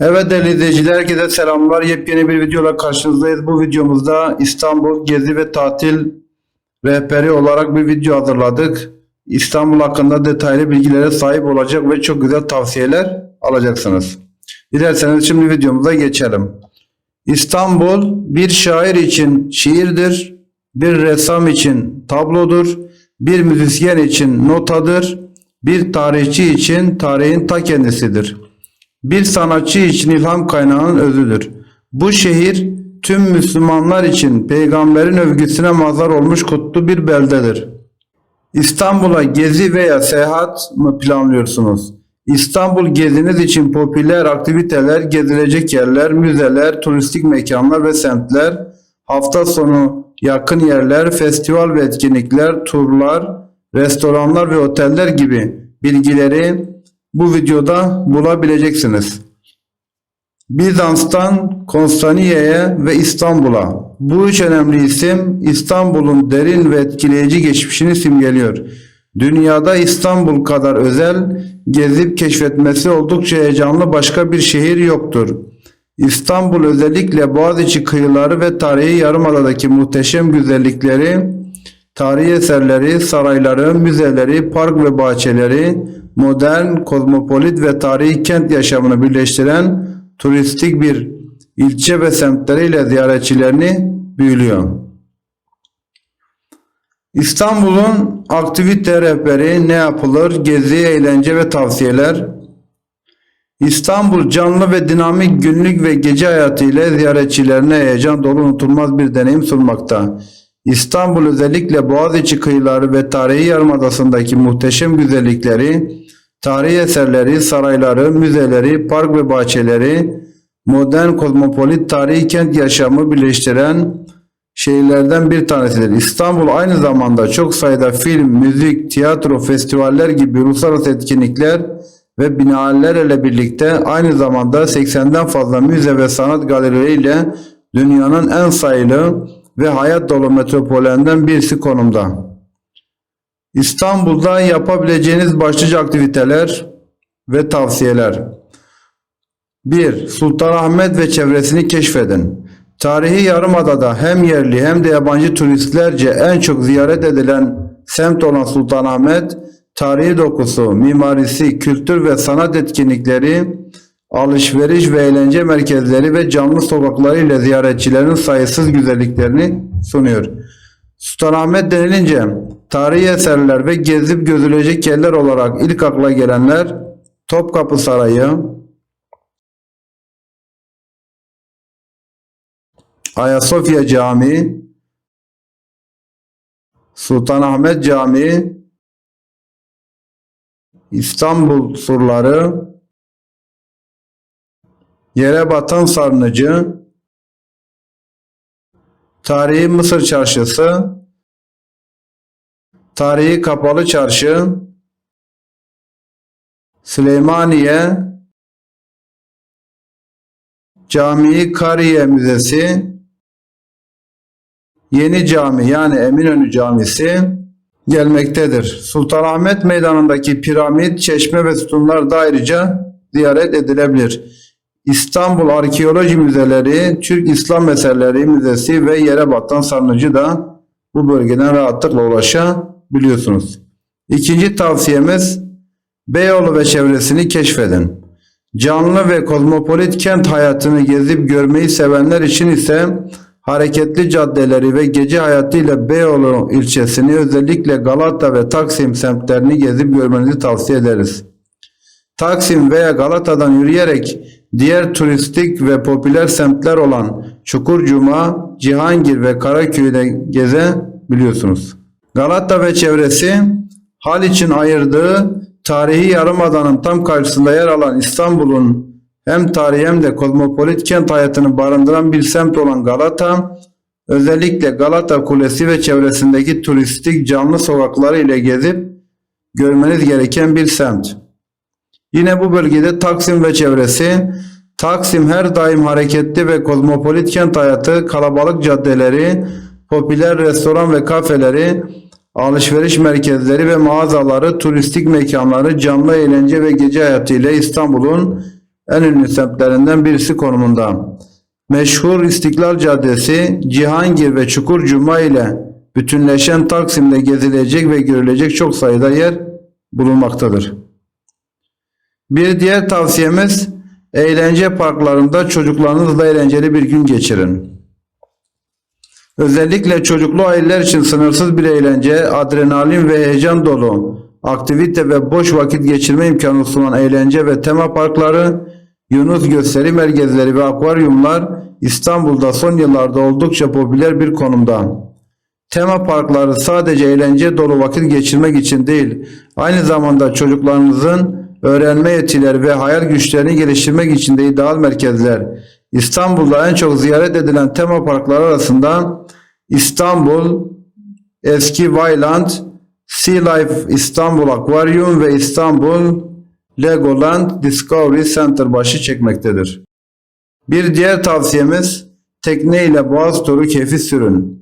Evet değerli izleyiciler herkese selamlar. Yepyeni bir videoyla karşınızdayız. Bu videomuzda İstanbul Gezi ve Tatil rehberi olarak bir video hazırladık. İstanbul hakkında detaylı bilgilere sahip olacak ve çok güzel tavsiyeler alacaksınız. Dilerseniz şimdi videomuza geçelim. İstanbul bir şair için şiirdir, bir ressam için tablodur, bir müzisyen için notadır, bir tarihçi için tarihin ta kendisidir. Bir sanatçı için ilham kaynağının özüdür. Bu şehir tüm Müslümanlar için peygamberin övgüsüne mazhar olmuş kutlu bir beldedir. İstanbul'a gezi veya seyahat mı planlıyorsunuz? İstanbul geziniz için popüler aktiviteler, gezilecek yerler, müzeler, turistik mekanlar ve semtler, hafta sonu yakın yerler, festival ve etkinlikler, turlar, restoranlar ve oteller gibi bilgileri bu videoda bulabileceksiniz. Bizans'tan Konstantiye'ye ve İstanbul'a. Bu üç önemli isim İstanbul'un derin ve etkileyici geçmişini simgeliyor. Dünyada İstanbul kadar özel, gezip keşfetmesi oldukça heyecanlı başka bir şehir yoktur. İstanbul özellikle Boğaziçi kıyıları ve tarihi yarımadadaki muhteşem güzellikleri, tarihi eserleri, sarayları, müzeleri, park ve bahçeleri, modern, kozmopolit ve tarihi kent yaşamını birleştiren turistik bir ilçe ve semtleriyle ziyaretçilerini büyülüyor. İstanbul'un aktivite rehberi ne yapılır? Gezi, eğlence ve tavsiyeler. İstanbul canlı ve dinamik günlük ve gece hayatı ile ziyaretçilerine heyecan dolu unutulmaz bir deneyim sunmakta. İstanbul özellikle Boğaziçi kıyıları ve tarihi yarımadasındaki muhteşem güzellikleri, tarihi eserleri, sarayları, müzeleri, park ve bahçeleri, modern kozmopolit tarihi kent yaşamı birleştiren şehirlerden bir tanesidir. İstanbul aynı zamanda çok sayıda film, müzik, tiyatro, festivaller gibi uluslararası etkinlikler ve binalar ile birlikte aynı zamanda 80'den fazla müze ve sanat galerileriyle dünyanın en sayılı ve hayat dolu metropollerinden birisi konumda. İstanbul'da yapabileceğiniz başlıca aktiviteler ve tavsiyeler. 1. Sultanahmet ve çevresini keşfedin. Tarihi Yarımada'da hem yerli hem de yabancı turistlerce en çok ziyaret edilen semt olan Sultanahmet, tarihi dokusu, mimarisi, kültür ve sanat etkinlikleri, alışveriş ve eğlence merkezleri ve canlı sokakları ile ziyaretçilerin sayısız güzelliklerini sunuyor. Sultanahmet denilince tarihi eserler ve gezip gözülecek yerler olarak ilk akla gelenler Topkapı Sarayı, Ayasofya Camii, Sultanahmet Camii, İstanbul surları, yere batan sarnıcı, tarihi Mısır çarşısı, tarihi kapalı çarşı, Süleymaniye, Camii Kariye Müzesi, Yeni Cami yani Eminönü Camisi gelmektedir. Sultanahmet Meydanı'ndaki piramit, çeşme ve sütunlar da ayrıca ziyaret edilebilir. İstanbul Arkeoloji Müzeleri, Türk İslam Eserleri Müzesi ve yere batan sarnıcı da bu bölgeden rahatlıkla ulaşabiliyorsunuz. İkinci tavsiyemiz Beyoğlu ve çevresini keşfedin. Canlı ve kozmopolit kent hayatını gezip görmeyi sevenler için ise hareketli caddeleri ve gece hayatıyla Beyoğlu ilçesini özellikle Galata ve Taksim semtlerini gezip görmenizi tavsiye ederiz. Taksim veya Galata'dan yürüyerek diğer turistik ve popüler semtler olan Çukurcuma, Cihangir ve Karaköy'de gezebiliyorsunuz. Galata ve çevresi Haliç'in ayırdığı tarihi yarımadanın tam karşısında yer alan İstanbul'un hem tarihi hem de kozmopolit kent hayatını barındıran bir semt olan Galata, özellikle Galata Kulesi ve çevresindeki turistik canlı sokakları ile gezip görmeniz gereken bir semt. Yine bu bölgede Taksim ve çevresi, Taksim her daim hareketli ve kozmopolit kent hayatı, kalabalık caddeleri, popüler restoran ve kafeleri, alışveriş merkezleri ve mağazaları, turistik mekanları, canlı eğlence ve gece hayatı ile İstanbul'un en ünlü semtlerinden birisi konumunda. Meşhur İstiklal Caddesi, Cihangir ve Çukurcuma ile bütünleşen Taksim'de gezilecek ve görülecek çok sayıda yer bulunmaktadır. Bir diğer tavsiyemiz eğlence parklarında çocuklarınızla eğlenceli bir gün geçirin. Özellikle çocuklu aileler için sınırsız bir eğlence, adrenalin ve heyecan dolu aktivite ve boş vakit geçirme imkanı sunan eğlence ve tema parkları, Yunus gösteri merkezleri ve akvaryumlar İstanbul'da son yıllarda oldukça popüler bir konumda. Tema parkları sadece eğlence dolu vakit geçirmek için değil, aynı zamanda çocuklarınızın öğrenme yetileri ve hayal güçlerini geliştirmek için de ideal merkezler. İstanbul'da en çok ziyaret edilen tema parkları arasında İstanbul, Eski Vayland, Sea Life İstanbul Aquarium ve İstanbul Legoland Discovery Center başı çekmektedir. Bir diğer tavsiyemiz tekne ile Boğaz turu keyfi sürün.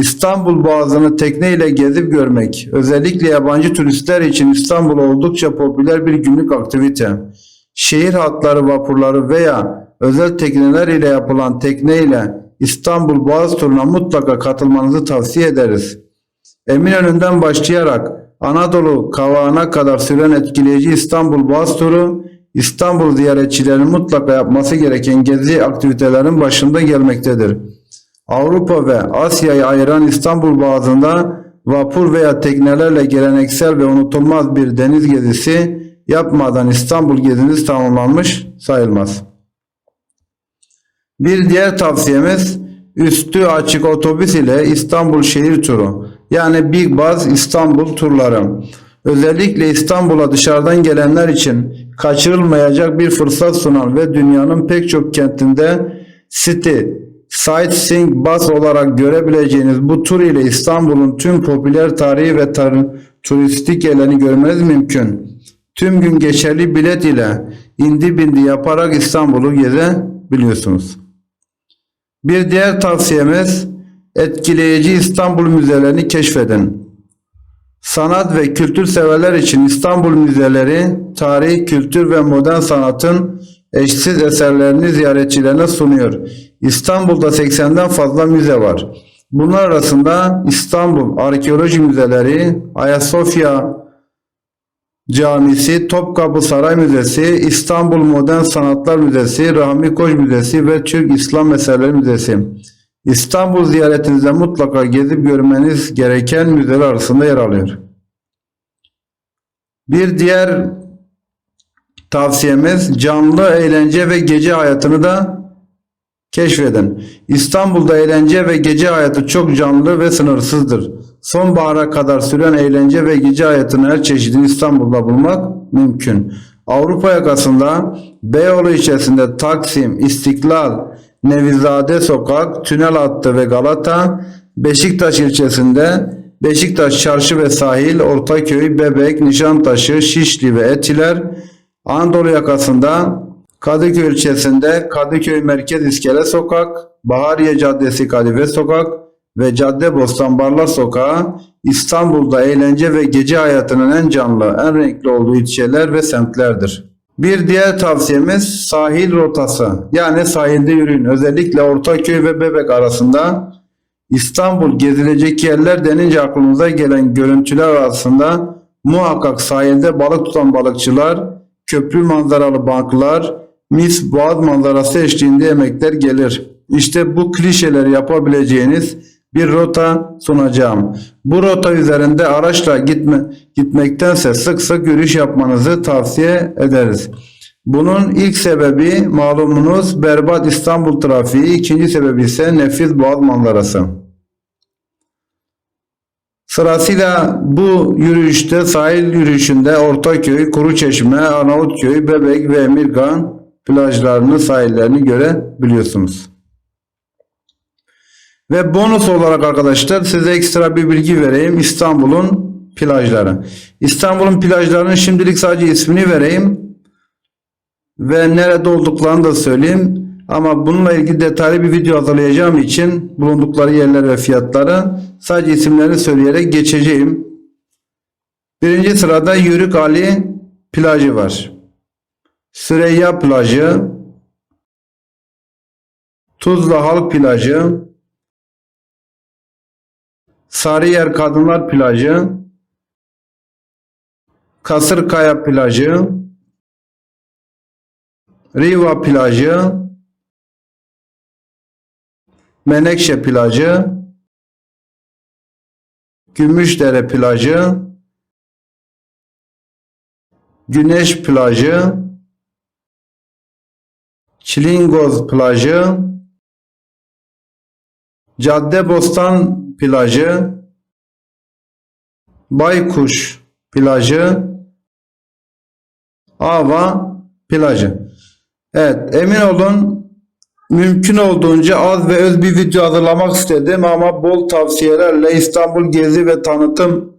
İstanbul Boğazı'nı tekne ile gezip görmek, özellikle yabancı turistler için İstanbul oldukça popüler bir günlük aktivite. Şehir hatları vapurları veya özel tekneler ile yapılan tekne ile İstanbul Boğaz turuna mutlaka katılmanızı tavsiye ederiz. Eminönü'nden başlayarak Anadolu kavağına kadar süren etkileyici İstanbul Boğaz turu, İstanbul ziyaretçilerinin mutlaka yapması gereken gezi aktivitelerin başında gelmektedir. Avrupa ve Asya'yı ayıran İstanbul Boğazı'nda vapur veya teknelerle geleneksel ve unutulmaz bir deniz gezisi yapmadan İstanbul geziniz tamamlanmış sayılmaz. Bir diğer tavsiyemiz üstü açık otobüs ile İstanbul şehir turu yani Big Buzz İstanbul turları. Özellikle İstanbul'a dışarıdan gelenler için kaçırılmayacak bir fırsat sunan ve dünyanın pek çok kentinde City Sightseeing Bus olarak görebileceğiniz bu tur ile İstanbul'un tüm popüler tarihi ve tar- turistik yerlerini görmeniz mümkün. Tüm gün geçerli bilet ile indi bindi yaparak İstanbul'u gezebiliyorsunuz. Bir diğer tavsiyemiz etkileyici İstanbul müzelerini keşfedin. Sanat ve kültür severler için İstanbul müzeleri, tarih, kültür ve modern sanatın eşsiz eserlerini ziyaretçilerine sunuyor. İstanbul'da 80'den fazla müze var. Bunlar arasında İstanbul Arkeoloji Müzeleri, Ayasofya Camisi, Topkapı Saray Müzesi, İstanbul Modern Sanatlar Müzesi, Rahmi Koç Müzesi ve Türk İslam Eserleri Müzesi. İstanbul ziyaretinizde mutlaka gezip görmeniz gereken müzeler arasında yer alıyor. Bir diğer tavsiyemiz canlı eğlence ve gece hayatını da keşfedin. İstanbul'da eğlence ve gece hayatı çok canlı ve sınırsızdır. Sonbahara kadar süren eğlence ve gece hayatının her çeşidini İstanbul'da bulmak mümkün. Avrupa yakasında Beyoğlu ilçesinde Taksim, İstiklal, Nevizade Sokak, Tünel Hattı ve Galata, Beşiktaş ilçesinde Beşiktaş Çarşı ve Sahil, Ortaköy, Bebek, Nişantaşı, Şişli ve Etiler, Anadolu yakasında Kadıköy ilçesinde Kadıköy Merkez İskele Sokak, Bahariye Caddesi Kadife Sokak ve Caddebostan Barlar Sokağı İstanbul'da eğlence ve gece hayatının en canlı, en renkli olduğu ilçeler ve semtlerdir. Bir diğer tavsiyemiz sahil rotası. Yani sahilde yürüyün. Özellikle Ortaköy ve Bebek arasında İstanbul gezilecek yerler denince aklınıza gelen görüntüler arasında muhakkak sahilde balık tutan balıkçılar, köprü manzaralı banklar, mis boğaz manzarası eşliğinde yemekler gelir. İşte bu klişeleri yapabileceğiniz bir rota sunacağım. Bu rota üzerinde araçla gitme, gitmektense sık sık yürüyüş yapmanızı tavsiye ederiz. Bunun ilk sebebi malumunuz berbat İstanbul trafiği, ikinci sebebi ise nefis boğaz manzarası. Sırasıyla bu yürüyüşte sahil yürüyüşünde Ortaköy, Kuruçeşme, Arnavutköy, Bebek ve Emirgan plajlarını, sahillerini görebiliyorsunuz. Ve bonus olarak arkadaşlar size ekstra bir bilgi vereyim. İstanbul'un plajları. İstanbul'un plajlarının şimdilik sadece ismini vereyim. Ve nerede olduklarını da söyleyeyim. Ama bununla ilgili detaylı bir video hazırlayacağım için bulundukları yerler ve fiyatları sadece isimlerini söyleyerek geçeceğim. Birinci sırada Yörük Ali plajı var. Süreyya plajı, Tuzla Halk plajı, Sarıyer Kadınlar plajı, Kasırkaya plajı, Riva plajı, Menekşe plajı, Gümüşdere plajı, Güneş plajı, Çilingoz plajı, Caddebostan plajı, Baykuş plajı, Ava plajı. Evet emin olun mümkün olduğunca az ve öz bir video hazırlamak istedim ama bol tavsiyelerle İstanbul gezi ve tanıtım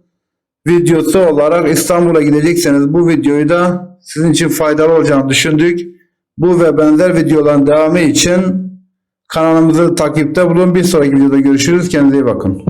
videosu olarak İstanbul'a gidecekseniz bu videoyu da sizin için faydalı olacağını düşündük. Bu ve benzer videoların devamı için kanalımızı takipte bulun. Bir sonraki videoda görüşürüz. Kendinize iyi bakın.